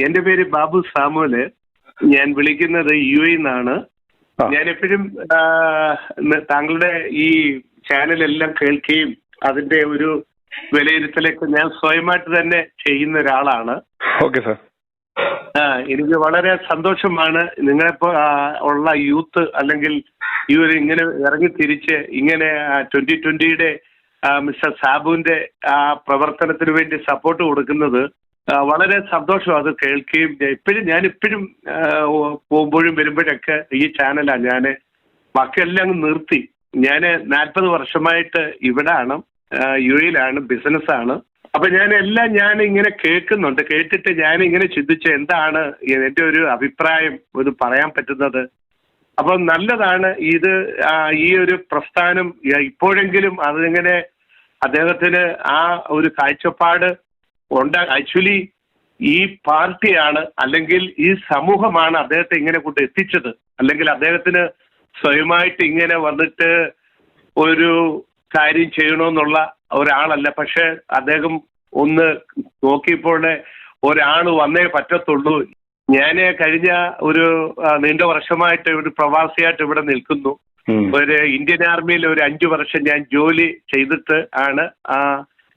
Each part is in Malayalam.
എന്റെ പേര് ബാബു സാമുവൽ. ഞാൻ വിളിക്കുന്നത് യു നിന്നാണ് ഞാൻ എപ്പോഴും താങ്കളുടെ ഈ ചാനലെല്ലാം കേൾക്കുകയും അതിന്റെ ഒരു വിലയിരുത്തലൊക്കെ ഞാൻ സ്വയമായിട്ട് തന്നെ ചെയ്യുന്ന ഒരാളാണ്. Okay sir. ആ, എനിക്ക് വളരെ സന്തോഷമാണ് നിങ്ങളെപ്പോ ഉള്ള യൂത്ത് അല്ലെങ്കിൽ ഈ ഒരു ഇങ്ങനെ ഇറങ്ങി തിരിച്ച് ഇങ്ങനെ ട്വന്റി ട്വന്റിയുടെ മിസ്റ്റർ സാബുവിന്റെ ആ പ്രവർത്തനത്തിന് വേണ്ടി സപ്പോർട്ട് കൊടുക്കുന്നത് വളരെ സന്തോഷം അത് കേൾക്കുകയും ഇപ്പോഴും ഞാൻ ഇപ്പോഴും പോകുമ്പോഴും വരുമ്പോഴൊക്കെ ഈ ചാനലാണ് ഞാൻ ബാക്കിയെല്ലാം അങ്ങ് നിർത്തി. ഞാൻ നാൽപ്പത് വർഷമായിട്ട് ഇവിടാണ് യു എയിലാണ് ബിസിനസ്സാണ്. അപ്പൊ ഞാൻ എല്ലാം ഞാൻ ഇങ്ങനെ കേൾക്കുന്നുണ്ട്. കേട്ടിട്ട് ഞാൻ ഇങ്ങനെ ചിന്തിച്ച എന്താണ് എന്റെ ഒരു അഭിപ്രായം ഇത് പറയാൻ പറ്റുന്നത്. അപ്പൊ നല്ലതാണ് ഇത് ഈ ഒരു പ്രസ്ഥാനം ഇപ്പോഴെങ്കിലും അതിങ്ങനെ അദ്ദേഹത്തിന് ആ ഒരു കാഴ്ചപ്പാട് ഉണ്ട്. ആക്ച്വലി ഈ പാർട്ടിയാണ് അല്ലെങ്കിൽ ഈ സമൂഹമാണ് അദ്ദേഹത്തെ ഇങ്ങനെ കൊണ്ട് എത്തിച്ചത്. അല്ലെങ്കിൽ അദ്ദേഹത്തിന് സ്വയമായിട്ട് ഇങ്ങനെ വന്നിട്ട് ഒരു കാര്യം ചെയ്യണമെന്നുള്ള ഒരാളല്ല. പക്ഷെ അദ്ദേഹം ഒന്ന് നോക്കിയപ്പോൾ ഒരാൾ വന്നേ പറ്റത്തുള്ളൂ. ഞാൻ കഴിഞ്ഞ ഒരു നീണ്ട വർഷമായിട്ട് ഒരു പ്രവാസിയായിട്ട് ഇവിടെ നിൽക്കുന്നു. ഒരു ഇന്ത്യൻ ആർമിയിൽ ഒരു അഞ്ചു വർഷം ഞാൻ ജോലി ചെയ്തിട്ട് ആണ് ആ,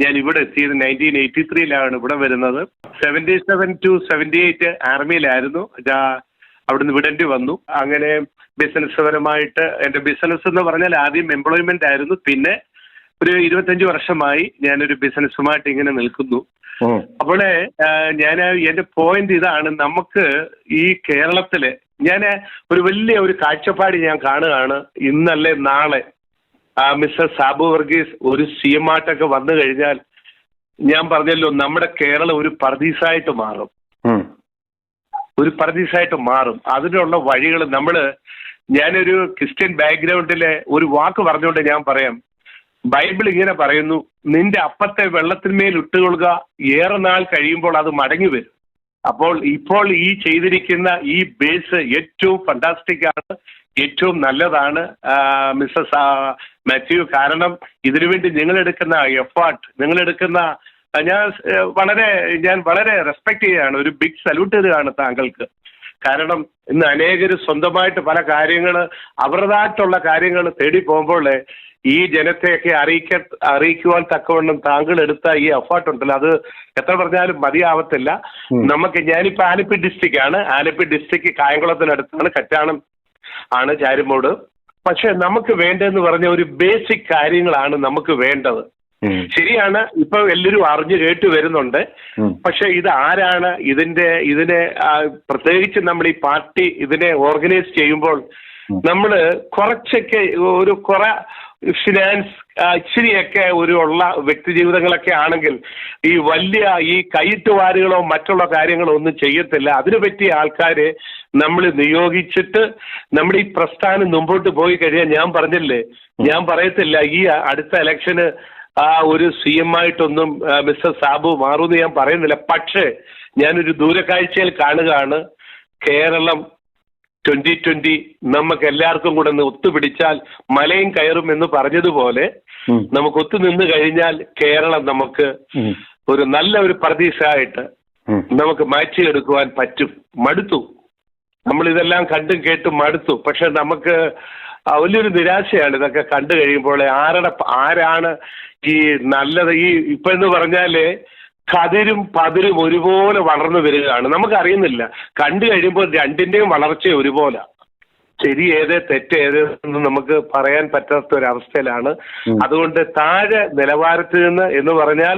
ഞാൻ ഇവിടെ എത്തിയത് നയന്റീൻ എയ്റ്റി ത്രീയിലാണ് ഇവിടെ വരുന്നത്. Seventy seven to seventy eight ആർമിയിലായിരുന്നു ഞാൻ അവിടുന്ന് വിടേണ്ടി വന്നു. അങ്ങനെ ബിസിനസ് പരമായിട്ട് എന്റെ ബിസിനസ് എന്ന് പറഞ്ഞാൽ ആദ്യം എംപ്ലോയ്മെന്റ് ആയിരുന്നു. പിന്നെ ഒരു ഇരുപത്തഞ്ച് വർഷമായി ഞാനൊരു ബിസിനസ്സുമായിട്ട് ഇങ്ങനെ നിൽക്കുന്നു. അപ്പോൾ ഞാൻ എന്റെ പോയിന്റ് ഇതാണ്. നമുക്ക് ഈ കേരളത്തിൽ ഞാൻ ഒരു വലിയ ഒരു കാഴ്ചപ്പാട് ഞാൻ കാണുകയാണ് ഇന്നല്ലേ നാളെ. മിസ്റ്റർ സാബു വർഗീസ് ഒരു സി എം ആയിട്ടൊക്കെ വന്നു കഴിഞ്ഞാൽ ഞാൻ പറഞ്ഞല്ലോ നമ്മുടെ കേരളം ഒരു പർദീസായിട്ട് മാറും. ഒരു പർദീസായിട്ട് മാറും. അതിനുള്ള വഴികൾ നമ്മൾ ഞാനൊരു ക്രിസ്ത്യൻ ബാക്ക്ഗ്രൗണ്ടിലെ ഒരു വാക്ക് പറഞ്ഞുകൊണ്ട് ഞാൻ പറയാം. ബൈബിൾ ഇങ്ങനെ പറയുന്നു നിന്റെ അപ്പത്തെ വെള്ളത്തിന്മേൽ ഇട്ടുകൊള്ളുക ഏറെ നാൾ കഴിയുമ്പോൾ അത് മടങ്ങി വരും. അപ്പോൾ ഇപ്പോൾ ഈ ചെയ്തിരിക്കുന്ന ഈ ബേസ് ഏറ്റവും ഫണ്ടാസ്റ്റിക് ആണ്. ഏറ്റവും നല്ലതാണ് മിസ്സസ് മാത്യു. കാരണം ഇതിനുവേണ്ടി നിങ്ങൾ എടുക്കുന്ന എഫേർട്ട് നിങ്ങൾ എടുക്കുന്ന ഞാൻ വളരെ ഞാൻ വളരെ റെസ്പെക്ട് ചെയ്യുകയാണ്. ഒരു ബിഗ് സല്യൂട്ട് തരികയാണ് താങ്കൾക്ക്. കാരണം ഇന്ന് അനേകർ സ്വന്തമായിട്ട് പല കാര്യങ്ങൾ അവരുടേതായിട്ടുള്ള കാര്യങ്ങൾ തേടി പോകുമ്പോൾ ഈ ജനത്തെയൊക്കെ അറിയിക്ക അറിയിക്കുവാൻ തക്കവണ്ണം താങ്കൾ എടുത്ത ഈ എഫേർട്ട് ഉണ്ടല്ലോ. അത് എത്ര പറഞ്ഞാലും മതിയാവത്തില്ല. നമുക്ക് ഞാനിപ്പോ ആലപ്പി ഡിസ്ട്രിക്റ്റ് ആണ്. ആലപ്പി ഡിസ്ട്രിക്ട് കായംകുളത്തിനടുത്താണ്. കറ്റാണം ആണ് ചാരുമോട്. പക്ഷെ നമുക്ക് വേണ്ടതെന്ന് പറഞ്ഞ ഒരു ബേസിക് കാര്യങ്ങളാണ് നമുക്ക് വേണ്ടത്. ശരിയാണ് ഇപ്പൊ എല്ലാവരും അറിഞ്ഞു കേട്ട് വരുന്നുണ്ട്. പക്ഷെ ഇത് ആരാണ് ഇതിന്റെ ഇതിനെ പ്രത്യേകിച്ച് നമ്മൾ ഈ പാർട്ടി ഇതിനെ ഓർഗനൈസ് ചെയ്യുമ്പോൾ നമ്മൾ നമ്മൾ കുറച്ചൊക്കെ ഒരു കുറെ ഫിനാൻസ് ഇച്ചിരിയൊക്കെ ഒരു ഉള്ള വ്യക്തി ജീവിതങ്ങളൊക്കെ ആണെങ്കിൽ ഈ വലിയ ഈ കൈയിട്ടുവാരുകളോ മറ്റുള്ള കാര്യങ്ങളോ ഒന്നും ചെയ്യത്തില്ല. അതിനു പറ്റിയ ആൾക്കാര് നമ്മൾ നിയോഗിച്ചിട്ട് നമ്മുടെ ഈ പ്രസ്ഥാനം മുമ്പോട്ട് പോയി കഴിയാൻ ഞാൻ പറഞ്ഞില്ലേ? ഞാൻ പറയത്തില്ല ഈ അടുത്ത ഇലക്ഷന് ആ ഒരു സി എം ആയിട്ടൊന്നും മിസ്റ്റർ സാബു മാറുമെന്ന് ഞാൻ പറയുന്നില്ല. പക്ഷേ ഞാനൊരു ദൂരക്കാഴ്ചയിൽ കാണുകയാണ്. കേരളം ട്വന്റി ട്വന്റി നമുക്ക് എല്ലാവർക്കും കൂടെ ഒന്ന് ഒത്തുപിടിച്ചാൽ മലയും കയറും എന്ന് പറഞ്ഞതുപോലെ നമുക്ക് ഒത്തു നിന്ന് കഴിഞ്ഞാൽ കേരളം നമുക്ക് ഒരു നല്ല ഒരു പ്രതീക്ഷയായിട്ട് ആയിട്ട് നമുക്ക് മാറ്റിയെടുക്കുവാൻ പറ്റും. മടുത്തു. നമ്മൾ ഇതെല്ലാം കണ്ടും കേട്ടും മടുത്തു. പക്ഷെ നമുക്ക് വലിയൊരു നിരാശയാണ് ഇതൊക്കെ കണ്ടു കഴിയുമ്പോൾ ആരുടെ ആരാണ് ഈ നല്ലത്? ഈ ഇപ്പൊ എന്ന് പറഞ്ഞാൽ കതിരും പതിരും ഒരുപോലെ വളർന്നു വരികയാണ്. നമുക്കറിയുന്നില്ല. കണ്ടു കഴിയുമ്പോൾ രണ്ടിന്റെയും വളർച്ച ഒരുപോലെ. ശരി ഏത് തെറ്റ് ഏത് എന്ന് നമുക്ക് പറയാൻ പറ്റാത്ത ഒരു അവസ്ഥയിലാണ് അതുകൊണ്ട് താഴെ നിലവാരത്തിൽ നിന്ന് എന്ന് പറഞ്ഞാൽ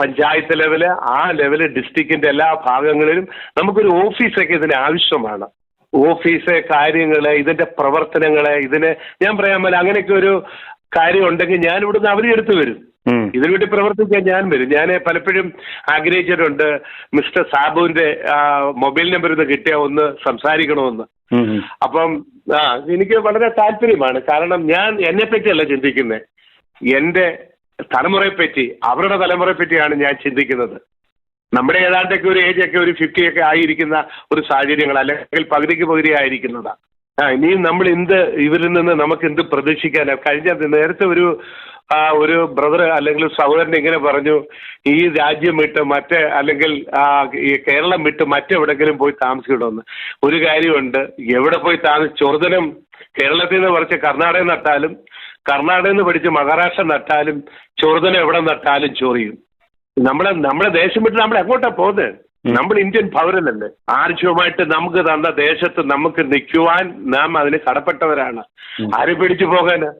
പഞ്ചായത്ത് ലെവൽ ആ ലെവൽ ഡിസ്ട്രിക്റ്റിന്റെ എല്ലാ ഭാഗങ്ങളിലും നമുക്കൊരു ഓഫീസൊക്കെ ഇതിന് ആവശ്യമാണ്. ഓഫീസ് കാര്യങ്ങൾ ഇതിന്റെ പ്രവർത്തനങ്ങൾ ഇതിന് ഞാൻ പറയാൻ പോലെ അങ്ങനെയൊക്കെ ഒരു കാര്യം ഉണ്ടെങ്കിൽ ഞാൻ ഇവിടുന്ന് അവധിയെടുത്ത് വരും. ഇതിനു വേണ്ടി പ്രവർത്തിക്കാൻ ഞാൻ വരും. ഞാൻ പലപ്പോഴും ആഗ്രഹിച്ചിട്ടുണ്ട് മിസ്റ്റർ സാബുവിന്റെ ആ, മൊബൈൽ നമ്പർ ഇത് കിട്ടിയാൽ ഒന്ന് സംസാരിക്കണമെന്ന്. അപ്പം ആ എനിക്ക് വളരെ താല്പര്യമാണ്. കാരണം ഞാൻ എന്നെ പറ്റിയല്ല ചിന്തിക്കുന്നത്. എന്റെ തലമുറയെ പറ്റി അവരുടെ തലമുറയെ പറ്റിയാണ് ഞാൻ ചിന്തിക്കുന്നത്. നമ്മുടെ ഏതാണ്ടൊക്കെ ഒരു ഏജ് ഒക്കെ ഒരു ഫിഫ്റ്റി ഒക്കെ ആയിരിക്കുന്ന ഒരു സാഹചര്യങ്ങൾ അല്ലെങ്കിൽ പകുതിക്ക് പകുതി ആയിരിക്കുന്നതാ. ആ ഇനിയും നമ്മൾ എന്ത് ഇവരിൽ നിന്ന് നമുക്ക് എന്ത് പ്രതീക്ഷിക്കാനാ കഴിഞ്ഞ നേരത്തെ ഒരു ആ ഒരു ബ്രദർ അല്ലെങ്കിൽ സഹോദരൻ ഇങ്ങനെ പറഞ്ഞു ഈ രാജ്യം വിട്ട് മറ്റേ അല്ലെങ്കിൽ ഈ കേരളം വിട്ട് മറ്റെവിടെങ്കിലും പോയി താമസിക്കണമെന്ന്. ഒരു കാര്യമുണ്ട് എവിടെ പോയി താമസി ചോർദനം കേരളത്തിൽ നിന്ന് പറിച്ച് കർണാടക നട്ടാലും കർണാടകയിൽ നിന്ന് പഠിച്ച് മഹാരാഷ്ട്ര നട്ടാലും ചോർദനം എവിടെ നട്ടാലും ചൊറിയും നമ്മളെ നമ്മളെ ദേശം വിട്ട് നമ്മൾ എങ്ങോട്ടാ പോകുന്നത്? നമ്മൾ ഇന്ത്യൻ പൗരനല്ലേ. ആർജവമായിട്ട് നമുക്ക് തന്ന ദേശത്ത് നമുക്ക് നിൽക്കുവാൻ നാം അതിന് കടപ്പെട്ടവരാണ്. ആരും പിടിച്ചു പോകാന്?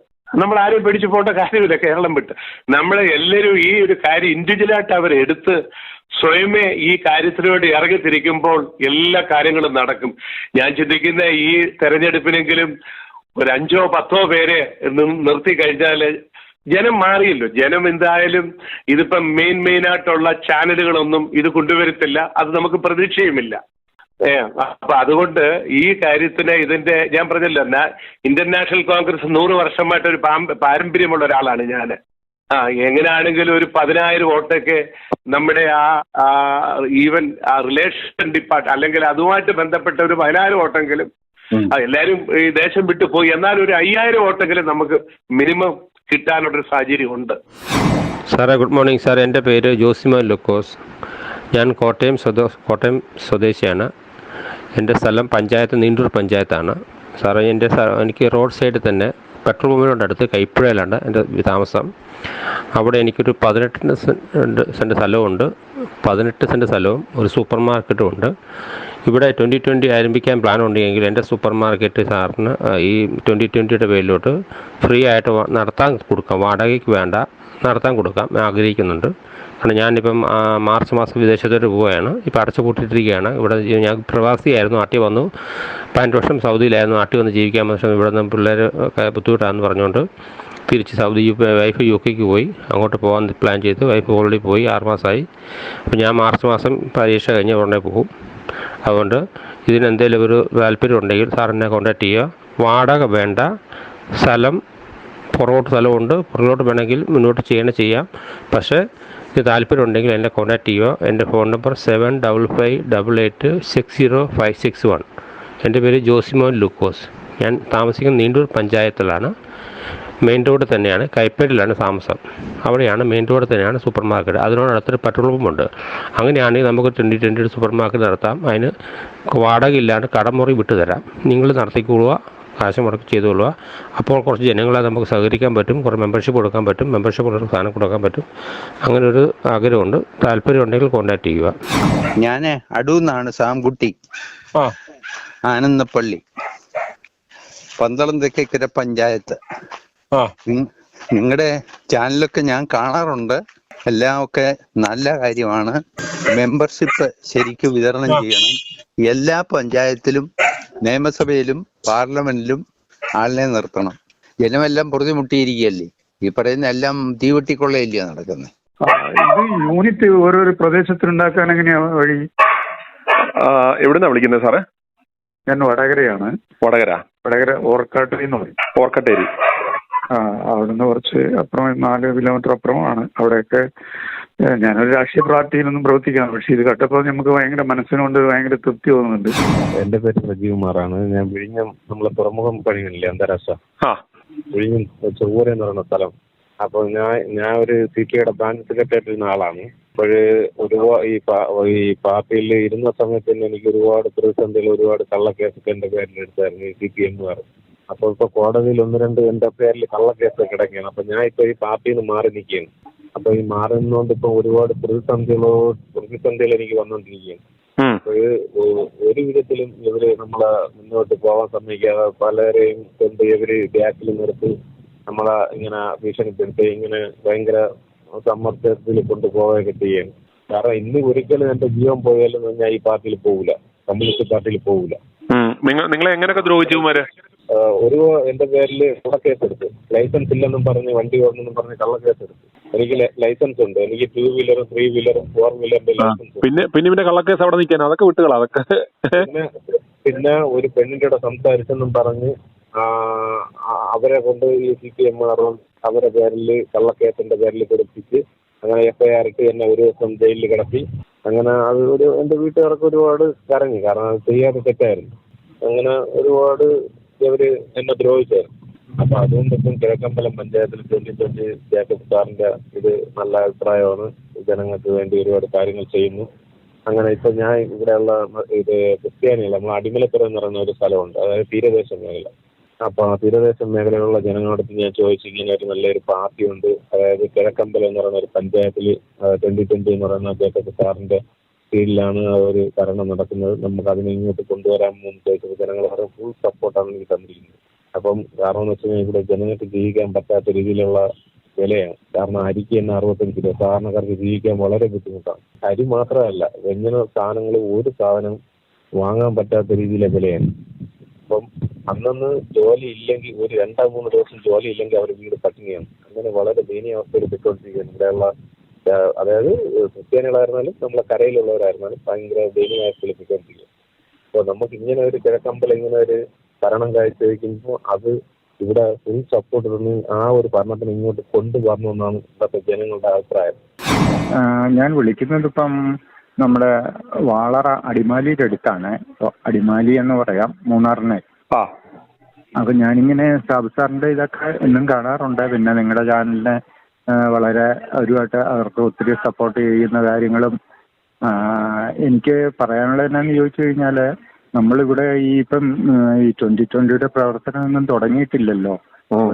നമ്മൾ ആരും പിടിച്ചു പോകേണ്ട കാര്യമില്ല കേരളം വിട്ട്. നമ്മൾ എല്ലാവരും ഈ ഒരു കാര്യം ഇൻഡിവിജ്വലായിട്ട് അവർ എടുത്ത് സ്വയമേ ഈ കാര്യത്തിനുവേണ്ടി ഇറങ്ങി തിരിക്കുമ്പോൾ എല്ലാ കാര്യങ്ങളും നടക്കും. ഞാൻ ചിന്തിക്കുന്ന ഈ തെരഞ്ഞെടുപ്പിനെങ്കിലും ഒരു അഞ്ചോ പത്തോ പേരെ നിർത്തി കഴിഞ്ഞാൽ ജനം മാറിയല്ലോ. ജനം എന്തായാലും ഇതിപ്പം മെയിൻ മെയിൻ ആയിട്ടുള്ള ചാനലുകളൊന്നും ഇത് കൊണ്ടുവരത്തില്ല. അത് നമുക്ക് പ്രതീക്ഷയുമില്ല. ഏ അപ്പൊ അതുകൊണ്ട് ഈ കാര്യത്തിന് ഇതിന്റെ ഞാൻ പറഞ്ഞല്ലോ നാ- ഇന്ത്യൻ നാഷണൽ കോൺഗ്രസ് നൂറ് വർഷമായിട്ട് ഒരു പാരമ്പര്യമുള്ള ഒരാളാണ് ഞാൻ ആ എങ്ങനെയാണെങ്കിലും ഒരു പതിനായിരം വോട്ടൊക്കെ നമ്മുടെ ആ ഈവൻ ആ റിലേഷൻ ഡിപ്പാർട്ട് അല്ലെങ്കിൽ അതുമായിട്ട് ബന്ധപ്പെട്ട ഒരു പതിനായിരം വോട്ടെങ്കിലും എല്ലാരും എല്ലാവരും ഈ ദേശം വിട്ടു പോയി എന്നാൽ ഒരു അയ്യായിരം വോട്ടെങ്കിലും നമുക്ക് മിനിമം കിട്ടാനുള്ളൊരു സാഹചര്യം ഉണ്ട് സാറേ ഗുഡ് മോർണിംഗ് സാർ എന്റെ പേര് ജോസിമോൻ ലുക്കോസ്. ഞാൻ കോട്ടയം സ്വദോ കോട്ടയം സ്വദേശിയാണ്. എന്റെ സ്ഥലം പഞ്ചായത്ത് നീണ്ടൂർ പഞ്ചായത്താണ്. സാറേ എന്റെ എനിക്ക് റോഡ് സൈഡിൽ തന്നെ പെട്രോൾ പമ്പിനോട് അടുത്ത് കൈപ്പുഴയിലാണ് എന്റെ താമസം. അവിടെ എനിക്കൊരു പതിനെട്ട് സെന്റ് സെന്റ് സ്ഥലമുണ്ട് പതിനെട്ട് സെന്റ് സ്ഥലവും ഒരു സൂപ്പർ മാർക്കറ്റും ഉണ്ട്. ഇവിടെ ട്വന്റി ട്വന്റി ആരംഭിക്കാൻ പ്ലാൻ ഉണ്ടെങ്കിൽ എന്റെ സൂപ്പർ മാർക്കറ്റ് സാറിന് ഈ ട്വന്റി ട്വന്റിയുടെ പേരിലോട്ട് ഫ്രീ ആയിട്ട് നടത്താൻ കൊടുക്കാം. വാടകയ്ക്ക് വേണ്ട നടത്താൻ കൊടുക്കാം ആഗ്രഹിക്കുന്നുണ്ട്. കാരണം ഞാനിപ്പം മാർച്ച് മാസം വിദേശത്തോട്ട് പോവുകയാണ്. ഇപ്പോൾ അടച്ചു പൂട്ടിയിട്ടിരിക്കുകയാണ് ഇവിടെ ഞാൻ പ്രവാസിയായിരുന്നു നാട്ടിൽ വന്നു. പതിനെട്ട് വർഷം സൗദിയിലായിരുന്നു നാട്ടിൽ വന്ന് ജീവിക്കാൻ പക്ഷേ ഇവിടെ നിന്ന് പിള്ളേർ ബുദ്ധിമുട്ടാണെന്ന് പറഞ്ഞുകൊണ്ട് തിരിച്ച് സൗദി വൈഫ് യു കെക്ക് പോയി. അങ്ങോട്ട് പോകാൻ പ്ലാൻ ചെയ്തു. വൈഫ് ഓൾറെഡി പോയി ആറുമാസമായി അപ്പോൾ ഞാൻ മാർച്ച് മാസം പരീക്ഷ കഴിഞ്ഞ് ഉടനെ പോകും. അതുകൊണ്ട് ഇതിന് എന്തെങ്കിലും ഒരു താല്പര്യം ഉണ്ടെങ്കിൽ സാറിനെ കോൺടാക്ട് ചെയ്യുക. വാടക വേണ്ട. സ്ഥലം പുറകോട്ട് സ്ഥലമുണ്ട്. പുറകോട്ട് വേണമെങ്കിൽ മുന്നോട്ട് ചെയ്യണ ചെയ്യാം. പക്ഷേ ഇത് താല്പര്യം ഉണ്ടെങ്കിൽ എന്നെ കോൺടാക്ട് ചെയ്യുക. എന്റെ phone number seven double five double eight six zero five six one എന്റെ പേര് ജോസിമോൻ ലൂക്കോസ്. ഞാൻ താമസിക്കുന്ന നീണ്ടൂർ പഞ്ചായത്തിലാണ്. മെയിൻ റോഡ് തന്നെയാണ്. കൈപ്പേടിലാണ് താമസം. അവിടെയാണ് മെയിൻ റോഡ് തന്നെയാണ് സൂപ്പർ മാർക്കറ്റ് അതിനോട് അടുത്തൊരു പെട്രോൾ പമ്പുണ്ട് അങ്ങനെയാണെങ്കിൽ നമുക്ക് ട്വന്റി ട്വന്റി സൂപ്പർ മാർക്കറ്റ് നടത്താം. അതിന് വാടക ഇല്ലാണ്ട് കടമുറി വിട്ടു തരാം നിങ്ങൾ നടത്തിക്കൊള്ളുക കാശ് മുടക്കി ചെയ്തുകൊള്ളുക. അപ്പോൾ കുറച്ച് ജനങ്ങളെ നമുക്ക് സഹകരിക്കാൻ പറ്റും. കുറേ മെമ്പർഷിപ്പ് കൊടുക്കാൻ പറ്റും. മെമ്പർഷിപ്പ് ഉള്ള സാധനം കൊടുക്കാൻ പറ്റും. അങ്ങനെ ഒരു ആഗ്രഹമുണ്ട്. താല്പര്യം ഉണ്ടെങ്കിൽ കോൺടാക്ട് ചെയ്യുക. ഞാൻ അടൂന്നാണ് സാംകുട്ടി. ആ. ആനന്ദപ്പള്ളി. തെക്കേക്കര പഞ്ചായത്ത്. നിങ്ങളുടെ ചാനലൊക്കെ ഞാൻ കാണാറുണ്ട്. എല്ലാം ഒക്കെ നല്ല കാര്യമാണ്. മെമ്പർഷിപ്പ് ശരിക്കും വിതരണം ചെയ്യണം. എല്ലാ പഞ്ചായത്തിലും നിയമസഭയിലും പാർലമെന്റിലും ആളിനെ നിർത്തണം. ജനമെല്ലാം പൊറുതിമുട്ടിയിരിക്കുകയല്ലേ ഈ പറയുന്ന എല്ലാം തീവെട്ടിക്കൊള്ളയല്ലേ നടക്കുന്നത് ഇത് യൂണിറ്റ് ഓരോരോ പ്രദേശത്തിനുണ്ടാക്കാൻ എങ്ങനെയാ വഴി? എവിടുന്നാ വിളിക്കുന്നത് സാറേ? ഞാൻ വടകരയാണ്. വടകര. വടകര ഓർക്കാട്ടേരി എന്ന് പറയും. ഓർക്കട്ടേരി. ആ അവിടുന്ന് കുറച്ച് അപ്പുറം നാല് കിലോമീറ്റർ അപ്പുറമാണ്. അവിടെയൊക്കെ ഞാനൊരു രാഷ്ട്രീയ പാർട്ടിയിലൊന്നും പ്രവർത്തിക്കാണ് പക്ഷെ ഇത് കേട്ടപ്പോൾ നമുക്ക് ഭയങ്കര മനസ്സിനുകൊണ്ട് ഭയങ്കര തൃപ്തി തോന്നുന്നുണ്ട്. എന്റെ പേര് സജീവ് കുമാറാണ്. ഞാൻ വിഴിഞ്ഞം നമ്മളെ തുറമുഖം പണിയുന്നില്ലേ അന്താരാഷ്ട്ര? ആ. വിഴിഞ്ഞം ചൊവ്വര എന്ന് പറയുന്ന സ്ഥലം. അപ്പോൾ ഞാൻ ഞാൻ ഒരു സി പി ഐയുടെ ബ്രാഞ്ച് സെക്രട്ടറി ഇരുന്ന ആളാണ്. അപ്പോൾ ഒരുപാട് ഈ ഈ പാർട്ടിയിൽ ഇരുന്ന സമയത്ത് തന്നെ എനിക്ക് ഒരുപാട് പ്രതിസന്ധികൾ ഒരുപാട് കള്ളക്കേസൊക്കെ എന്റെ പേരിൽ എടുത്തായിരുന്നു ഈ സി പി എമ്മുകാർ അപ്പോൾ ഇപ്പൊ കോടതിയിൽ ഒന്ന് രണ്ട് എന്റെ പേരിൽ കള്ളക്കേസ് കിടക്കുകയാണ്. അപ്പൊ ഞാൻ ഇപ്പൊ ഈ പാർട്ടിയിൽ നിന്ന് മാറി നിൽക്കുകയാണ്. അപ്പൊ ഈ മാറുന്നോണ്ട് ഇപ്പൊ ഒരുപാട് പ്രതിസന്ധികളോ പ്രതിസന്ധികൾ എനിക്ക് വന്നുകൊണ്ടിരിക്കുകയാണ് ഒരു വിധത്തിലും ഇവർ നമ്മളെ മുന്നോട്ട് പോകാൻ സമ്മതിക്കാതെ പലരെയും കൊണ്ട് ഇവർ ബാക്കിൽ നിർത്തി നമ്മളെ ഇങ്ങനെ ഭീഷണിപ്പെടുത്തി ഇങ്ങനെ ഭയങ്കര സമ്മർദ്ദത്തിൽ കൊണ്ടുപോവുകയൊക്കെ ചെയ്യും കാരണം ഇന്ന് ഒരിക്കലും എന്റെ ജീവൻ പോയാലും ഞാൻ ഈ പാർട്ടിയിൽ പോകില്ല കമ്മ്യൂണിസ്റ്റ് പാർട്ടിയിൽ പോകില്ല നിങ്ങൾ നിങ്ങളെ എങ്ങനെയൊക്കെ ദ്രോഹിച്ചു ഒരു എന്റെ പേരിൽ കള്ളക്കേസെടുത്ത്. ലൈസൻസ് ഇല്ലെന്നും പറഞ്ഞ് വണ്ടി ഓടണമെന്നും പറഞ്ഞ് കള്ളക്കേസെടുത്ത്. എനിക്ക് ലൈസൻസ് ഉണ്ട്. എനിക്ക് ടൂ വീലറും ത്രീ വീലറും ഫോർ വീലറിന്റെ ലൈസൻസ് പിന്നെ പിന്നെ പിന്നെ കള്ളക്കേസ് അവിടെ നിൽക്കാൻ അതൊക്കെ വിട്ടുകളാ അതൊക്കെ. പിന്നെ പിന്നെ ഒരു പെണ്ണിന്റെ കൂടെ സംസാരിച്ചെന്നും പറഞ്ഞ് അവരെ കൊണ്ട് ഈ സി പി എം അവരെ പേരിൽ കള്ളക്കേസിന്റെ പേരിൽ കൊടുപ്പിച്ച് അങ്ങനെ എഫ്ഐആർ ആർ ഇട്ട് എന്നെ ഒരു ദിവസം ജയിലിൽ കിടത്തി. അങ്ങനെ അത് ഒരു എന്റെ വീട്ടുകാർക്ക് ഒരുപാട് കരഞ്ഞു. കാരണം അത് ചെയ്യാതെ തെറ്റായിരുന്നു. അങ്ങനെ ഒരുപാട് ഇവർ എന്നെ ദ്രോഹിച്ചത്. അപ്പൊ അതുകൊണ്ടിപ്പം കിഴക്കമ്പലം പഞ്ചായത്തിൽ ട്വന്റി ട്വന്റി ജേക്കബ് സാറിന്റെ ഇത് നല്ല അഭിപ്രായമാണ്. ജനങ്ങൾക്ക് വേണ്ടി ഒരുപാട് കാര്യങ്ങൾ ചെയ്യുന്നു. അങ്ങനെ ഇപ്പൊ ഞാൻ ഇവിടെയുള്ള ഇത് ക്രിസ്ത്യാനികൾ നമ്മൾ അടിമലപ്പുറ എന്ന് പറയുന്ന ഒരു സ്ഥലമുണ്ട്. അതായത് തീരദേശ മേഖല. അപ്പൊ ആ തീരദേശ മേഖലയിലുള്ള ജനങ്ങളോട് ഞാൻ ചോദിച്ചു ഇങ്ങനെ ഒരു നല്ലൊരു പാർട്ടി ഉണ്ട്. അതായത് കിഴക്കമ്പലം എന്ന് പറയുന്ന ഒരു പഞ്ചായത്തിൽ ട്വന്റി ട്വന്റി എന്ന് പറയുന്ന ജേക്കബ് സാറിന്റെ കീഴിലാണ് ആ ഒരു ഭരണം നടക്കുന്നത്. നമുക്ക് അതിനെ ഇങ്ങോട്ട് കൊണ്ടുവരാൻ ചോദിച്ചപ്പോൾ ജനങ്ങൾ വളരെ ഫുൾ സപ്പോർട്ടാണ് എനിക്ക് തന്നിരിക്കുന്നത്. അപ്പം കാരണം എന്ന് വെച്ച് കഴിഞ്ഞാൽ ഇവിടെ ജനങ്ങൾക്ക് ജീവിക്കാൻ പറ്റാത്ത രീതിയിലുള്ള വിലയാണ്. കാരണം അരിക്ക് തന്നെ അറുപത്തഞ്ച് രൂപ സാധാരണക്കാർക്ക് ജീവിക്കാൻ വളരെ ബുദ്ധിമുട്ടാണ്. അരി മാത്രമല്ല വ്യഞ്ജന സാധനങ്ങൾ ഒരു സാധനം വാങ്ങാൻ പറ്റാത്ത രീതിയിലെ വിലയാണ്. അപ്പം അന്നന്ന് ജോലി ഇല്ലെങ്കിൽ ഒരു രണ്ടോ മൂന്ന് ദിവസം ജോലി ഇല്ലെങ്കിൽ അവർ വീട് പട്ടിണിയാണ്. അങ്ങനെ വളരെ ദയനീയ അവസ്ഥയിൽ പെട്ടുകൊണ്ടിരിക്കുകയാണ് ഇവിടെയുള്ള അതായത് ക്രിസ്ത്യാനികളായിരുന്നാലും നമ്മളെ കരയിലുള്ളവരായിരുന്നാലും ഭയങ്കര ദയനീയമായി അവസ്ഥയിൽ അപ്പൊ അപ്പോൾ നമുക്ക് ഇങ്ങനെ ഒരു കിഴക്കമ്പലം ഇങ്ങനെ ഒരു ഭരണം കാഴ്ചവെക്കുമ്പോൾ അത് ഇവിടെ ഫുൾ സപ്പോർട്ട് തന്ന് ആ ഒരു ഭരണത്തിന് ഇങ്ങോട്ട് കൊണ്ടുവന്നു എന്നാണ് ഇപ്പോഴത്തെ ജനങ്ങളുടെ അഭിപ്രായം. ഞാൻ വിളിക്കുന്നത് ഇപ്പം നമ്മുടെ വാളറ അടിമാലിയുടെ അടുത്താണ്. അടിമാലി എന്ന് പറയാം മൂന്നാറിനെ. ആ. അപ്പൊ ഞാനിങ്ങനെ സാബു സാറിന്റെ ഇതൊക്കെ എന്നും കാണാറുണ്ട്. പിന്നെ നിങ്ങളുടെ ചാനലിനെ വളരെ ഒരുപാട് അവർക്ക് ഒത്തിരി സപ്പോർട്ട് ചെയ്യുന്ന കാര്യങ്ങളും എനിക്ക് പറയാനുള്ളത് എന്നാന്ന് ചോദിച്ചു കഴിഞ്ഞാൽ നമ്മളിവിടെ ഈ ഇപ്പം ഈ ട്വന്റി ട്വന്റിയുടെ പ്രവർത്തനമൊന്നും തുടങ്ങിയിട്ടില്ലല്ലോ.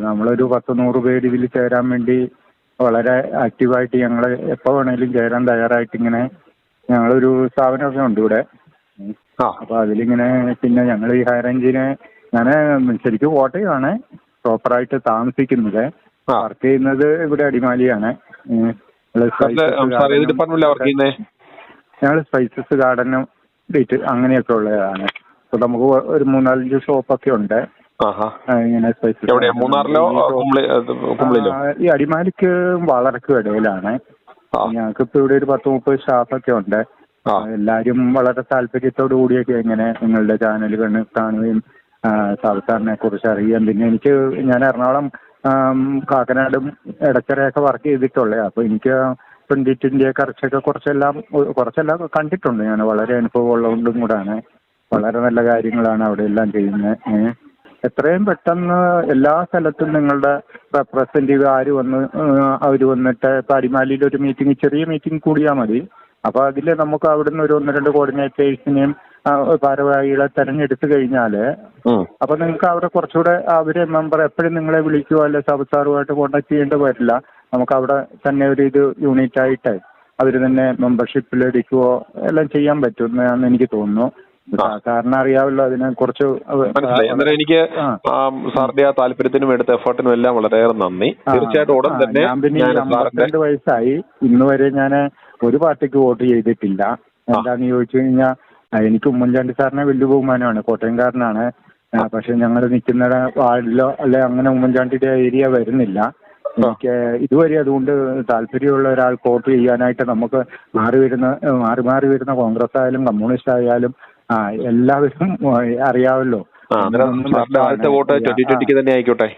നമ്മളൊരു പത്ത് നൂറ് പേര് ഇതിൽ ചേരാൻ വേണ്ടി വളരെ ആക്റ്റീവായിട്ട് ഞങ്ങൾ എപ്പോൾ വേണേലും ചേരാൻ തയ്യാറായിട്ട് ഇങ്ങനെ ഞങ്ങളൊരു സ്ഥാപനമൊക്കെ ഉണ്ട് ഇവിടെ. അപ്പൊ അതിലിങ്ങനെ പിന്നെ ഞങ്ങൾ ഈ ഹൈറേഞ്ചിനെ ഞാൻ ശരിക്കും കോട്ടയമാണ് പ്രോപ്പറായിട്ട് താമസിക്കുന്നത്. വർക്ക് ചെയ്യുന്നത് ഇവിടെ അടിമാലിയാണ്. ഞങ്ങൾ ഞങ്ങൾ സ്പൈസസ് ഗാർഡനും ഡേറ്റ് അങ്ങനെയൊക്കെ ഉള്ളതാണ്. അപ്പൊ നമുക്ക് ഒരു മൂന്നാലഞ്ച് ഷോപ്പൊക്കെ ഉണ്ട്. ഇങ്ങനെ സ്പൈസസ് മൂന്നാറിലോ? ഈ അടിമാലിക്ക് വളർക്ക് ഇടയിലാണ്. ഞങ്ങൾക്ക് ഇപ്പൊ ഇവിടെ ഒരു പത്ത് മുപ്പത് സ്റ്റാഫൊക്കെ ഉണ്ട്. എല്ലാരും വളരെ താല്പര്യത്തോടു കൂടിയൊക്കെ ഇങ്ങനെ നിങ്ങളുടെ ചാനലുകൾ കാണുകയും സാധാരണെ കുറിച്ച് അറിയാൻ പിന്നെ എനിക്ക് ഞാൻ എറണാകുളം കാക്കനാടും ഇടച്ചറയൊക്കെ വർക്ക് ചെയ്തിട്ടുള്ളേ. അപ്പോൾ എനിക്ക് ട്വന്റിയെ കുറിച്ചൊക്കെ കുറച്ചെല്ലാം കുറച്ചെല്ലാം കണ്ടിട്ടുണ്ട് ഞാൻ. വളരെ അനുഭവം ഉള്ളതുകൊണ്ടും കൂടാണ്. വളരെ നല്ല കാര്യങ്ങളാണ് അവിടെ എല്ലാം ചെയ്യുന്നത്. എത്രയും പെട്ടെന്ന് എല്ലാ സ്ഥലത്തും നിങ്ങളുടെ റെപ്രസെന്റീവ് ആര് വന്ന് അവർ വന്നിട്ട് ഇപ്പൊ അടിമാലിയിൽ ഒരു മീറ്റിംഗ് ചെറിയ മീറ്റിംഗ് കൂടിയാൽ മതി. അപ്പൊ അതിൽ നമുക്ക് അവിടുന്ന് ഒരു ഒന്ന് രണ്ട് കോർഡിനേറ്റേഴ്സിനെയും ഭാരവാഹികളെ തെരഞ്ഞെടുത്തു കഴിഞ്ഞാൽ. അപ്പൊ നിങ്ങൾക്ക് അവിടെ കുറച്ചുകൂടെ അവർ മെമ്പർ എപ്പോഴും നിങ്ങളെ വിളിക്കുവോ അല്ലെ സബ് സാറുമായിട്ട് കോണ്ടാക്ട് ചെയ്യേണ്ടി വരില്ല. നമുക്ക് അവിടെ തന്നെ ഒരു ഇത് യൂണിറ്റ് ആയിട്ട് അവർ തന്നെ മെമ്പർഷിപ്പിൽ എടുക്കുവോ എല്ലാം ചെയ്യാൻ പറ്റും എന്നാണ് എനിക്ക് തോന്നുന്നു. സാറിന് അറിയാമല്ലോ അതിനെ കുറച്ച് മനസ്സിലായി. എനിക്ക് സാറിന്റെ ആ താല്പര്യത്തിനും എടുത്ത എഫേർട്ടിനും എല്ലാം വളരെയേറെ നന്ദി. തീർച്ചയായിട്ടും ഉടൻ തന്നെ ഞാൻ പിന്നെ അമ്പത്തിരണ്ട് വയസ്സായി. ഇന്ന് വരെ ഞാൻ ഒരു പാർട്ടിക്ക് വോട്ട് ചെയ്തിട്ടില്ല. എന്താന്ന് ചോദിച്ചു കഴിഞ്ഞാൽ എനിക്ക് ഉമ്മൻചാണ്ടി സാറിനെ വലിയ ബഹുമാനമാണ്. കോട്ടയംകാരനാണ് പക്ഷെ ഞങ്ങൾ നിൽക്കുന്ന വാർഡിലോ അല്ലെ അങ്ങനെ ഉമ്മൻചാണ്ടിയുടെ ഏരിയ വരുന്നില്ല. എനിക്ക് ഇതുവരെ അതുകൊണ്ട് താല്പര്യമുള്ള ഒരാൾ വോട്ട് ചെയ്യാനായിട്ട് നമുക്ക് മാറി വരുന്ന മാറി മാറി വരുന്ന കോൺഗ്രസ് ആയാലും കമ്മ്യൂണിസ്റ്റ് ആയാലും ആ എല്ലാവരും അറിയാവല്ലോ. ആയിക്കോട്ടെ.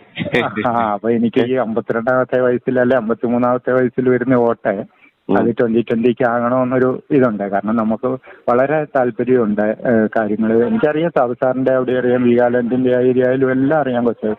ആ അപ്പൊ എനിക്ക് ഈ അമ്പത്തിരണ്ടാമത്തെ വയസ്സിൽ അല്ലെ അമ്പത്തിമൂന്നാമത്തെ വയസ്സിൽ വരുന്ന വോട്ട്. അത് ട്വന്റി ട്വന്റിക്ക് ആകണമെന്നൊരു ഇതുണ്ട്. കാരണം നമുക്ക് വളരെ താല്പര്യമുണ്ട് കാര്യങ്ങൾ എനിക്കറിയാം സാബു സാറിന്റെ അവിടെ അറിയാം വികാലന്റിന്റെ ഏരിയയിലും എല്ലാം അറിയാം കൊച്ചു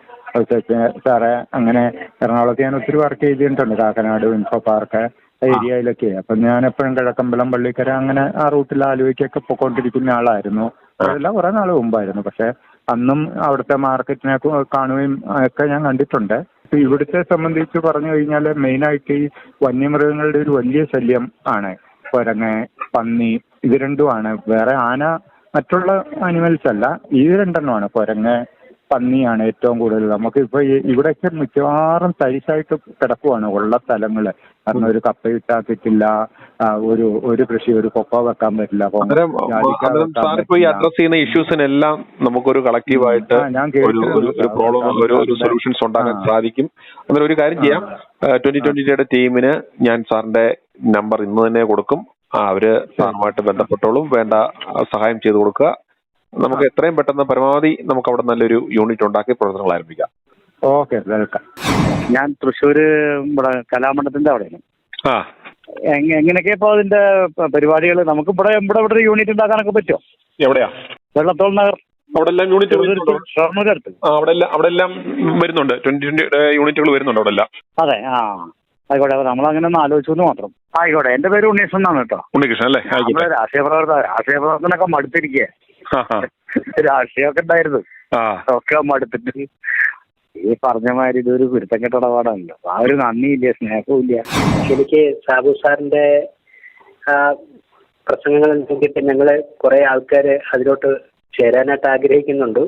സാറെ അങ്ങനെ എറണാകുളത്ത് ഞാൻ ഒത്തിരി വർക്ക് ചെയ്തിട്ടുണ്ട് കാക്കനാട് ഇൻഫോ പാർക്ക് ഏരിയയിലൊക്കെ. അപ്പം ഞാൻ എപ്പോഴും കിഴക്കമ്പലം പള്ളിക്കര അങ്ങനെ ആ റൂട്ടിൽ ആലുവയ്ക്കൊക്കെ പൊക്കോണ്ടിരിക്കുന്ന ആളായിരുന്നു. അതെല്ലാം കുറെ നാൾ മുമ്പായിരുന്നു. പക്ഷെ അന്നും അവിടുത്തെ മാർക്കറ്റിനെ കാണുകയും ഒക്കെ ഞാൻ കണ്ടിട്ടുണ്ട്. ഇവിടുത്തെ സംബന്ധിച്ച് പറഞ്ഞു കഴിഞ്ഞാൽ മെയിൻ ആയിട്ട് ഈ വന്യമൃഗങ്ങളുടെ ഒരു വലിയ ശല്യം ആണ്. കുരങ്ങ് പന്നി ഇത് രണ്ടുമാണ് വേറെ ആന മറ്റുള്ള അനിമൽസ് അല്ല. ഇത് രണ്ടെണ്ണമാണ്. കുരങ്ങ് പന്നിയാണ് ഏറ്റവും കൂടുതൽ. നമുക്ക് ഇപ്പൊ ഈ- ഇവിടെയൊക്കെ മിക്കവാറും തരിശായിട്ട് കിടക്കുവാണ് ഉള്ള സ്ഥലങ്ങൾ. കാരണം ഒരു കപ്പ ഇട്ടാ കിട്ടില്ല ഒരു ഒരു കൃഷി ഒരു കൊക്കോ വെക്കാൻ പറ്റില്ല. അഡ്രസ് ചെയ്യുന്ന ഇഷ്യൂസിനെല്ലാം നമുക്കൊരു കളക്റ്റീവായിട്ട് ഒരു സൊല്യൂഷൻസ് ഉണ്ടാക്കാൻ സാധിക്കും. അങ്ങനെ ഒരു കാര്യം ചെയ്യാം. ട്വന്റി ട്വന്റിയുടെ ടീമിന് ഞാൻ സാറിന്റെ നമ്പർ ഇന്ന് തന്നെ കൊടുക്കും. അവർ സാറുമായിട്ട് ബന്ധപ്പെട്ടോളും വേണ്ട സഹായം ചെയ്തു കൊടുക്കുക. നമുക്ക് എത്രയും പെട്ടെന്ന് പരമാവധി നമുക്ക് അവിടെ നല്ലൊരു യൂണിറ്റ് ഉണ്ടാക്കി പ്രവർത്തനങ്ങൾ ആരംഭിക്കാം. Okay welcome. ഞാൻ തൃശ്ശൂര് ഇവിടെ കലാമണ്ഡലത്തിന്റെ അവിടെയാണ്. ആ. എങ്ങനെയൊക്കെ ഇപ്പൊ അതിന്റെ പരിപാടികൾ നമുക്ക് ഇവിടെ ഇവിടെ ഇവിടെ ഒരു യൂണിറ്റ് ഉണ്ടാക്കാനൊക്കെ പറ്റുമോ? എവിടെയാ? വെള്ളത്തോൾ നഗർ. അവിടെ എല്ലാം യൂണിറ്റ് ഷൊർണൂരടുത്ത് അവിടെ എല്ലാം അവിടെ എല്ലാം വരുന്നുണ്ട്. ട്വന്റി ട്വന്റി യൂണിറ്റുകൾ വരുന്നുണ്ട് അവിടെ എല്ലാം അതെ ആ. ആയിക്കോട്ടെ നമ്മൾ അങ്ങനെ ഒന്ന് ആലോചിച്ചു മാത്രം. ആയിക്കോട്ടെ എന്റെ പേര് ഉണ്ണീഷൻ എന്നാണ് കേട്ടോ. ഉണ്ണികൃഷ്ണൻ അല്ലേ? രാഷ്ട്രീയ പ്രവർത്തകർ രാഷ്ട്രീയ പ്രവർത്തനൊക്കെ മടുത്തിരിക്കുക ആ രാഷ്ട്രീയമൊക്കെ ഉണ്ടായിരുന്നു. ഒക്കെ മടുത്തിട്ട് ഈ പറഞ്ഞ മാതിരി ഇതൊരു കുരുത്തം കെട്ട ഇടപാടാണല്ലോ. ആ ഒരു നന്ദിയില്ല സ്നേഹവും ഇല്ല ശരിക്ക് സാബു സാറിന്റെ പ്രസംഗങ്ങൾ നോക്കിയിട്ട് ഞങ്ങൾ കുറെ ആൾക്കാർ അതിലോട്ട് ചേരാനായിട്ട് ആഗ്രഹിക്കുന്നുണ്ട്.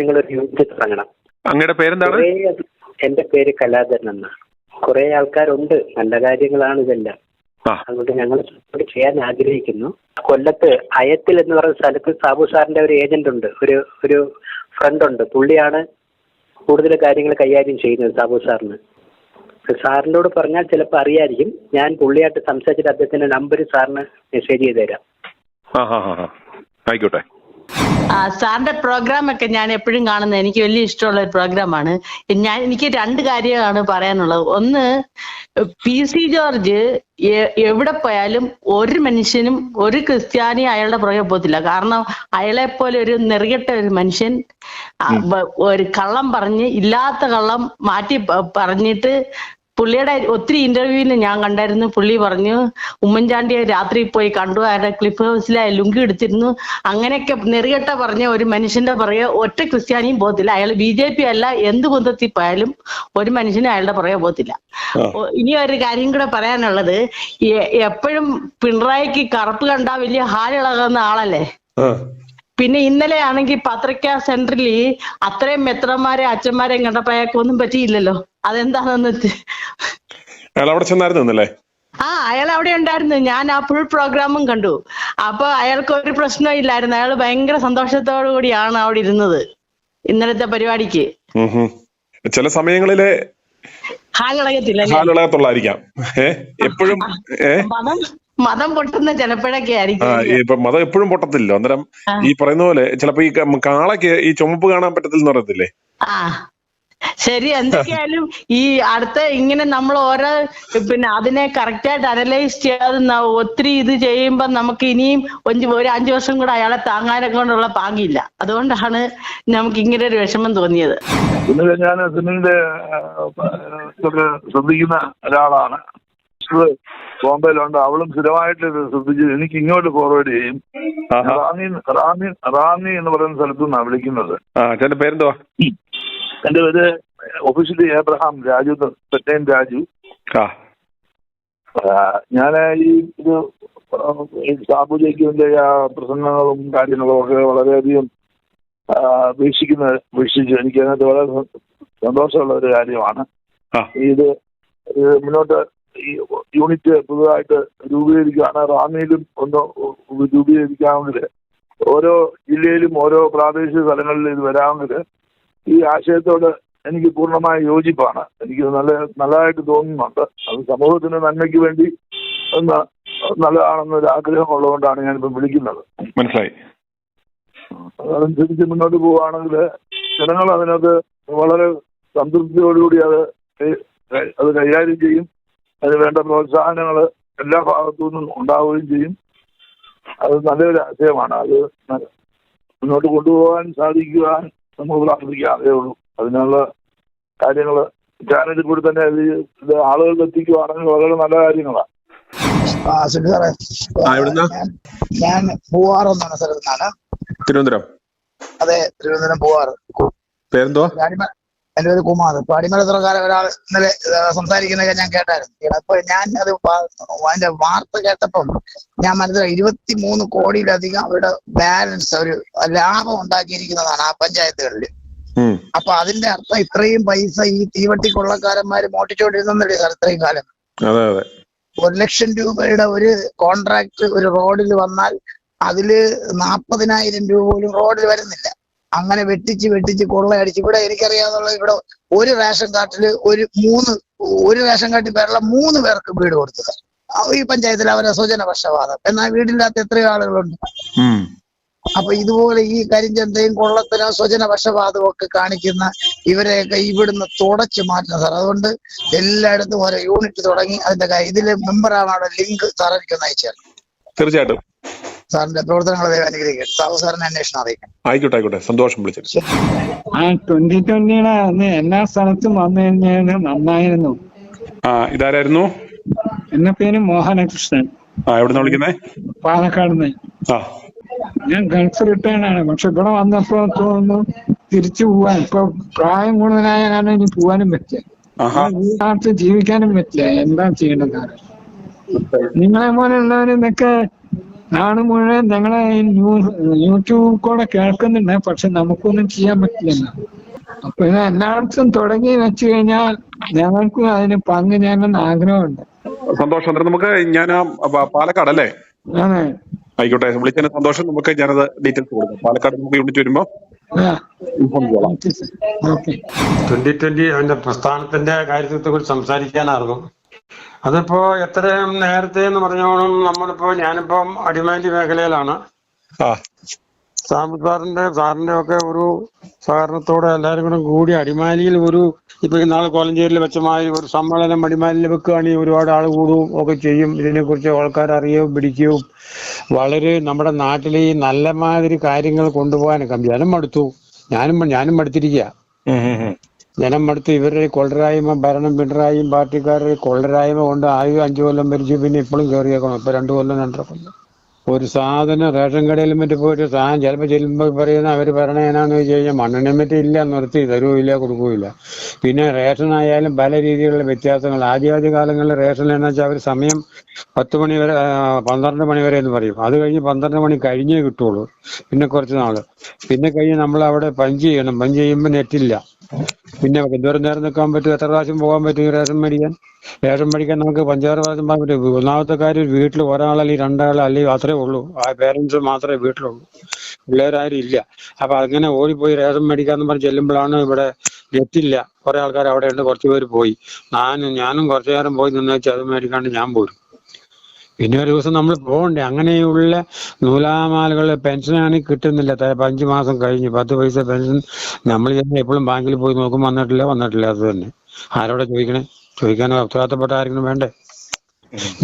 നിങ്ങൾ ഒരു യൂണിറ്റ് തുടങ്ങണം. അങ്ങയുടെ പേരെന്താണ്? എന്റെ പേര് കലാധരൻ എന്ന കുറെ ആൾക്കാരുണ്ട്. നല്ല കാര്യങ്ങളാണ് ഇതെല്ലാം. അതുകൊണ്ട് ഞങ്ങൾ സപ്പോർട്ട് ചെയ്യാൻ ആഗ്രഹിക്കുന്നു. കൊല്ലത്ത് അയത്തിൽ എന്ന് പറയുന്ന സ്ഥലത്ത് സാബു സാറിന്റെ ഒരു ഏജന്റ് ഉണ്ട്. ഒരു ഒരു ഫ്രണ്ട് ഉണ്ട്. പുള്ളിയാണ് കൂടുതൽ കാര്യങ്ങൾ കൈകാര്യം ചെയ്യുന്നത് സാബു സാറിന്. സാറിനോട് പറഞ്ഞാൽ ചിലപ്പോൾ അറിയായിരിക്കും. ഞാൻ പുള്ളിയായിട്ട് സംസാരിച്ചിട്ട് അദ്ദേഹത്തിന്റെ നമ്പർ സാറിന് മെസ്സേജ് ചെയ്ത് തരാം ആയിക്കോട്ടെ. സാറിന്റെ പ്രോഗ്രാം ഒക്കെ ഞാൻ എപ്പോഴും കാണുന്നത് എനിക്ക് വലിയ ഇഷ്ടമുള്ള ഒരു പ്രോഗ്രാമാണ് ഞാൻ എനിക്ക് രണ്ട് കാര്യമാണ് പറയാനുള്ളത്. ഒന്ന് പി സി ജോർജ് എവിടെ പോയാലും ഒരു മനുഷ്യനും ഒരു ക്രിസ്ത്യാനി അയാളുടെ പുറകെ പോകത്തില്ല. കാരണം അയാളെ പോലെ ഒരു നെറുകെട്ട ഒരു മനുഷ്യൻ ഒരു കള്ളം പറഞ്ഞ് ഇല്ലാത്ത കള്ളം മാറ്റി പറഞ്ഞിട്ട് പുള്ളിയുടെ ഒത്തിരി ഇന്റർവ്യൂവിൽ ഞാൻ കണ്ടായിരുന്നു. പുള്ളി പറഞ്ഞു ഉമ്മൻചാണ്ടിയെ രാത്രി പോയി കണ്ടു. അയാളുടെ ക്ലിഫ് ഹൗസിലെ ലുങ്കി എടുത്തിരുന്നു. അങ്ങനെയൊക്കെ നെറികെട്ട പറഞ്ഞ ഒരു മനുഷ്യന്റെ പുറകെ ഒറ്റ ക്രിസ്ത്യാനിയും പോകത്തില്ല. അയാൾ ബി ജെ പി അല്ല എന്ത് കുന്തത്തിൽ പോയാലും ഒരു മനുഷ്യനും അയാളുടെ പുറകെ പോകത്തില്ല. ഇനി ഒരു കാര്യം കൂടെ പറയാനുള്ളത്. എപ്പോഴും പിണറായിക്ക് കറുപ്പ് കണ്ടാ വലിയ ഹാലിളകുന്ന ആളല്ലേ? പിന്നെ ഇന്നലെ ആണെങ്കിൽ പത്രിക സെന്ററിൽ അത്രയും മെത്രന്മാരെ അച്ഛന്മാരെയും കണ്ടപ്പോ അയാൾക്കൊന്നും പറ്റിയില്ലല്ലോ. അതെന്താണെന്ന് അയാൾ അവിടെ ചെന്നായിരുന്നു ഇന്നല്ലേ ആ അയാൾ അവിടെ ഉണ്ടായിരുന്നു. ഞാൻ ആ ഫുൾ പ്രോഗ്രാമും കണ്ടു. അപ്പൊ അയാൾക്ക് ഒരു പ്രശ്നവും ഇല്ലായിരുന്നു. അയാൾ ഭയങ്കര സന്തോഷത്തോടു കൂടിയാണ് അവിടെ ഇരുന്നത് ഇന്നലത്തെ പരിപാടിക്ക്. ചില സമയങ്ങളിലെ ഹാലിളകത്തില്ല ഹാലുളകത്തുള്ളായിരിക്കാം എപ്പോഴും മതം പൊട്ടുന്ന ചിലപ്പോഴൊക്കെ ആ ആയിരിക്കും ഇപ്പൊ മതം എപ്പോഴും പൊട്ടത്തില്ല. അന്നേരം ഈ പറയുന്ന പോലെ ചിലപ്പോ ഈ കാളക്ക് കാളയ്ക്ക് ഈ ചുമപ്പ് കാണാൻ പറ്റത്തില്ലെന്ന് പറയത്തില്ലേ? ആ. ശരി എന്തൊക്കെയായാലും ഈ അടുത്ത ഇങ്ങനെ നമ്മൾ ഓരോ പിന്നെ അതിനെ കറക്റ്റായിട്ട് അനലൈസ് ചെയ്യാതെ ഒത്തിരി ഇത് ചെയ്യുമ്പോൾ നമുക്ക് ഇനിയും ഒരു ഒരു അഞ്ചു വർഷം കൂടെ അയാളെ താങ്ങാനെ കൊണ്ടുള്ള പാങ്ങില്ല അതുകൊണ്ടാണ് നമുക്ക് ഇങ്ങനെ ഒരു വിഷമം തോന്നിയത്. ഇന്നലെ ഞാൻ സുനിലിന്റെ ശ്രദ്ധിക്കുന്ന ഒരാളാണ്. ബോംബെയിലുണ്ട്. അവളും സ്ഥിരമായിട്ട് ഇത് ശ്രദ്ധിച്ച് എനിക്ക് ഇങ്ങോട്ട് ഫോർവേഡ് ചെയ്യും. റാന്നി റാന്നി റാന്നി എന്ന് പറയുന്ന സ്ഥലത്തു നിന്നാണ് വിളിക്കുന്നത്. ആ ചേട്ടന്റെ പേരെന്തുവാ? എന്റെ പേര് ഒഫീഷ്യലി ഏബ്രഹാം രാജു തെറ്റേൻ രാജു. ഞാൻ ഈ ഇത് സാബു ജയ്ക്കുവിന്റെ ആ പ്രസംഗങ്ങളും കാര്യങ്ങളും ഒക്കെ വളരെയധികം വീക്ഷിക്കുന്ന വീക്ഷിച്ചു. എനിക്ക് അതിനകത്ത് വളരെ സന്തോഷമുള്ള ഒരു കാര്യമാണ്. ഇത് മുന്നോട്ട് ഈ യൂണിറ്റ് പുതുതായിട്ട് രൂപീകരിക്കുകയാണ് റാന്നിയിലും ഒന്ന് രൂപീകരിക്കാമെങ്കിൽ ഓരോ ജില്ലയിലും ഓരോ പ്രാദേശിക തലങ്ങളിൽ ഇത് വരാമെങ്കിൽ ഈ ആശയത്തോട് എനിക്ക് പൂർണമായ യോജിപ്പാണ്. എനിക്ക് നല്ല നല്ലതായിട്ട് തോന്നുന്നുണ്ട്. അത് സമൂഹത്തിന് നന്മയ്ക്ക് വേണ്ടി ഒന്ന് നല്ലതാണെന്നൊരു ആഗ്രഹം ഉള്ളതുകൊണ്ടാണ് ഞാനിപ്പോൾ വിളിക്കുന്നത്. മനസ്സിലായി. അതനുസരിച്ച് മുന്നോട്ട് പോവുകയാണെങ്കിൽ ജനങ്ങൾ അതിനകത്ത് വളരെ സംതൃപ്തിയോടുകൂടി അത് അത് കൈകാര്യം ചെയ്യും. അതിന് വേണ്ട പ്രോത്സാഹനങ്ങൾ എല്ലാ ഭാഗത്തു നിന്നും ഉണ്ടാവുകയും ചെയ്യും. അത് നല്ലൊരു ആശയമാണ്. അത് മുന്നോട്ട് കൊണ്ടുപോകാൻ സാധിക്കുവാൻ നമുക്ക് പ്രാർത്ഥിക്കാം അതേ ഉള്ളൂ. അതിനുള്ള കാര്യങ്ങൾ ചാനലിൽ കൂടി തന്നെ ഇത് ആളുകളിൽ എത്തിക്കുവാണെങ്കിൽ വളരെ നല്ല കാര്യങ്ങളാണ്? ഞാൻ പൂവാർ എന്നാണ് സ്ഥലത്ത് നിന്നാണ്. തിരുവനന്തപുരം. അതെ തിരുവനന്തപുരം പൂവാർ പേരെന്തുവാ എന്റെ പേര് കുമാർ. പാടിമലത്തുറക്കാരൻ ഒരാൾ ഇന്നലെ സംസാരിക്കുന്നതൊക്കെ ഞാൻ കേട്ടായിരുന്നു. അപ്പൊ ഞാൻ അത് അതിന്റെ വാർത്ത കേട്ടപ്പം ഞാൻ മനസ്സിലായി ഇരുപത്തി മൂന്ന് കോടിയിലധികം അവരുടെ ബാലൻസ് ഒരു ലാഭം ഉണ്ടാക്കിയിരിക്കുന്നതാണ് ആ പഞ്ചായത്തുകളിൽ. അപ്പൊ അതിന്റെ അർത്ഥം ഇത്രയും പൈസ ഈ തീവട്ടി കൊള്ളക്കാരന്മാര് മോട്ടിച്ചോണ്ടിരുന്നല്ലേ സാർ ഇത്രയും കാലം? ഒരു ലക്ഷം രൂപയുടെ ഒരു കോൺട്രാക്ട് ഒരു റോഡിൽ വന്നാൽ അതിൽ നാപ്പതിനായിരം രൂപ പോലും റോഡിൽ വരുന്നില്ല. അങ്ങനെ വെട്ടിച്ച് വെട്ടിച്ച് കൊള്ളയടിച്ച്. ഇവിടെ എനിക്കറിയാന്നുള്ള ഇവിടെ ഒരു റേഷൻ കാർഡിൽ ഒരു മൂന്ന് ഒരു റേഷൻ കാർഡിൽ പേരുള്ള മൂന്ന് പേർക്ക് വീട് കൊടുത്തത്. ഈ പഞ്ചായത്തിൽ അവരെ സ്വജന പക്ഷപാതം എന്നാൽ വീടില്ലാത്ത എത്രയോ ആളുകളുണ്ട്. അപ്പൊ ഇതുപോലെ ഈ കരിഞ്ചന്തയും കൊള്ളത്തിനോ സ്വജന പക്ഷപാതവും ഒക്കെ കാണിക്കുന്ന ഇവരെയൊക്കെ ഇവിടുന്ന് തുടച്ചു മാറ്റണം സാർ. അതുകൊണ്ട് എല്ലായിടത്തും ഓരോ യൂണിറ്റ് തുടങ്ങി അതിന്റെ ഇതിലെ ഇതിൽ മെമ്പറാണ് അവിടെ ലിങ്ക് സാർ എനിക്കൊന്ന് അയച്ചു തീർച്ചയായിട്ടും. സാറിന്റെ പ്രവർത്തനങ്ങൾ അനുഗ്രഹിക്കട്ടെ സാബു സാറിനെ അന്വേഷണം അറിയിക്കണം ആയിക്കോട്ടെ ആയിക്കോട്ടെ. സന്തോഷം വിളിച്ചു ആ ട്വന്റി ട്വന്റിയുടെ അന്ന് എല്ലാ സ്ഥലത്തും വന്നു കഴിഞ്ഞാൽ നന്നായിരുന്നു. ആ ഇതാരായിരുന്നു? എന്റെ പേര് മോഹനകൃഷ്ണൻ. ആ എവിടുന്ന വിളിക്കുന്നേ? പാലക്കാട് നിന്ന് ആ. ഞാൻ ഗൾഫ് റിട്ടേൺ ആണ്. പക്ഷെ ഇവിടെ വന്നപ്പോ തോന്നുന്നു തിരിച്ചു പോവാൻ. ഇപ്പൊ പ്രായം കൂടുതലായ കാരണം ഇനി പോവാനും പറ്റില്ല. ആഹാ. ഈ നാട്ടിൽ ജീവിക്കാനും പറ്റില്ല. എന്താ ചെയ്യേണ്ടത്? നിങ്ങളെ പോലുള്ളവരിന്നൊക്കെ നാട് മുഴുവൻ ഞങ്ങളെ യൂട്യൂബ് കൂടെ കേൾക്കുന്നുണ്ട്. പക്ഷെ നമുക്കൊന്നും ചെയ്യാൻ പറ്റില്ല. അപ്പൊ ഇത് എല്ലായിടത്തും തുടങ്ങി വെച്ചു കഴിഞ്ഞാൽ ഞങ്ങൾക്കും അതിന് പങ്ക് ചെയ്യാൻ ആഗ്രഹമുണ്ട്. സന്തോഷം. നമുക്ക് ഞാൻ പാലക്കാട് അല്ലേ? ആയിക്കോട്ടെ. വിളിച്ചതിന് സന്തോഷം. നമുക്ക് ഞാനത് ഡീറ്റെയിൽസ് കൊടുക്കാം. പാലക്കാട് നമുക്ക് യൂണിറ്റ് വരുമ്പോ ട്വന്റി ട്വന്റി അവന്റെ പ്രസ്ഥാനത്തിന്റെ കാര്യത്തെ കുറിച്ച് സംസാരിക്കാനായിരുന്നു അതിപ്പോ എത്രയും നേരത്തെ എന്ന് പറഞ്ഞോളും നമ്മളിപ്പോ ഞാനിപ്പം അടിമാലി മേഖലയിലാണ്. ആ. സാബു സാറിന്റെ സാറിന്റെ ഒക്കെ ഒരു സഹകരണത്തോടെ എല്ലാവരും കൂടെ കൂടി അടിമാലിയിൽ ഒരു ഇപ്പൊ ഇന്നാൾ കോലഞ്ചേരിയിൽ വെച്ചമായി ഒരു സമ്മേളനം അടിമാലിയിൽ വെക്കുകയാണെങ്കിൽ ഒരുപാട് ആൾ കൂടുകയും ഒക്കെ ചെയ്യും. ഇതിനെ കുറിച്ച് ആൾക്കാർ അറിയുകയും പിടിക്കുകയും വളരെ നമ്മുടെ നാട്ടിലെ ഈ നല്ല മാതിരി കാര്യങ്ങൾ കൊണ്ടുപോകാനൊക്കെ. ഞാനും മടുത്തു. ഞാനും ഞാനും മടുത്തിരിക്കുക ജനം മടുത്ത് ഇവരുടെ കൊള്ളരായ്മ ഭരണം പിണറായും പാർട്ടിക്കാരുടെ കൊള്ളരായ്മ കൊണ്ട് ആയു അഞ്ചു കൊല്ലം ഭരിച്ചു. പിന്നെ ഇപ്പോഴും കയറിയേക്കണം ഇപ്പൊ രണ്ടു കൊല്ലം രണ്ടര കൊല്ലം. ഒരു സാധനം റേഷൻ കടയിൽ മറ്റു പോയിട്ട് സാധനം ചിലപ്പോൾ ചെല്ലുമ്പോൾ പറയുന്ന അവർ പറയണ എന്നാന്ന് വെച്ച് കഴിഞ്ഞാൽ മണ്ണെണ്ണ മറ്റും ഇല്ല നിർത്തി തരുവില്ല കൊടുക്കൂല പിന്നെ റേഷൻ ആയാലും പല രീതിയിലുള്ള വ്യത്യാസങ്ങൾ ആദ്യാദ്യ കാലങ്ങളിൽ റേഷൻ എന്ന് വെച്ചാൽ അവർ സമയം പത്ത് മണി വരെ പന്ത്രണ്ട് മണി വരെ എന്ന് പറയും. അത് കഴിഞ്ഞ് പന്ത്രണ്ട് മണി കഴിഞ്ഞേ കിട്ടുള്ളൂ. പിന്നെ കുറച്ച് നാൾ. പിന്നെ കഴിഞ്ഞ് നമ്മൾ അവിടെ പഞ്ച് ചെയ്യണം. പഞ്ച് ചെയ്യുമ്പോൾ നെറ്റില്ല. പിന്നെ എന്തോരം നേരം നിൽക്കാൻ പറ്റും എത്ര പ്രാവശ്യം പോകാൻ പറ്റും റേഷൻ മേടിക്കാൻ? റേഷൻ മേടിക്കാൻ നമുക്ക് പഞ്ചായത്ത് പ്രാവശ്യം പോകാൻ പറ്റും. ഒന്നാമത്തെ കാര്യം വീട്ടിൽ ഒരാൾ അല്ലെങ്കിൽ രണ്ടാൾ അല്ലെങ്കിൽ അത്രേ ഉള്ളൂ. ആ പേരൻസ് മാത്രമേ വീട്ടിലുള്ളൂ. പിള്ളേരാരും ഇല്ല. അപ്പൊ അങ്ങനെ ഓടിപ്പോയി റേഷൻ മേടിക്കാന്ന് പറഞ്ഞ് ചെല്ലുമ്പോഴാണ് ഇവിടെ എത്തില്ല കുറെ ആൾക്കാർ അവിടെ ഉണ്ട് കുറച്ച് പേര് പോയി. ഞാനും ഞാനും കുറച്ചു നേരം പോയി നിന്ന് വെച്ചാൽ അത് മേടിക്കാണ്ട് ഞാൻ പോരും. പിന്നെ ഒരു ദിവസം നമ്മൾ പോകണ്ടേ? അങ്ങനെയുള്ള നൂലാമാലകൾ പെൻഷനാണെങ്കിൽ കിട്ടുന്നില്ല. അഞ്ച് മാസം കഴിഞ്ഞ്. പത്ത് പൈസ പെൻഷൻ നമ്മൾ ചെന്ന് എപ്പോഴും ബാങ്കിൽ പോയി നോക്കും വന്നിട്ടില്ല വന്നിട്ടില്ല. അത് തന്നെ. ആരോടെ ചോദിക്കണേ? ചോദിക്കാൻ ഉത്തരവാദിത്തപ്പെട്ട ആരെങ്കിലും വേണ്ടേ?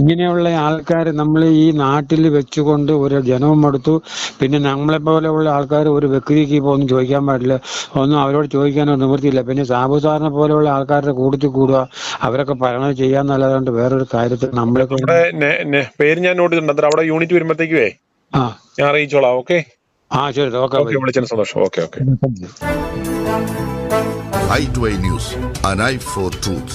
ഇങ്ങനെയുള്ള ആൾക്കാർ നമ്മൾ ഈ നാട്ടിൽ വെച്ചുകൊണ്ട് ഒരു ജനവും എടുത്തു പിന്നെ നമ്മളെ പോലെയുള്ള ആൾക്കാർ ഒരു വ്യക്തിക്ക് ഇപ്പോൾ ഒന്നും ചോദിക്കാൻ പാടില്ല. ഒന്നും അവരോട് ചോദിക്കാനോ നിവൃത്തിയില്ല. പിന്നെ സാബു സാറിനെ പോലെയുള്ള ആൾക്കാരുടെ കൂട്ടത്തിൽ കൂടുക അവരൊക്കെ പറയണത് ചെയ്യാന്നല്ലാതെ വേറൊരു കാര്യത്തിൽ നമ്മളെ പേര് ഞാൻ നോട്ട് ചെയ്തിട്ടുണ്ട്. അവിടെ യൂണിറ്റ് വരുമ്പോഴത്തേക്കുവേ? ആ. ഞാൻ അറിയിച്ചോളാം ഓക്കെ ആ ശരി ഓക്കെ വിളിച്ചതിന് സന്തോഷം. Okay okay I two I news an I for truth.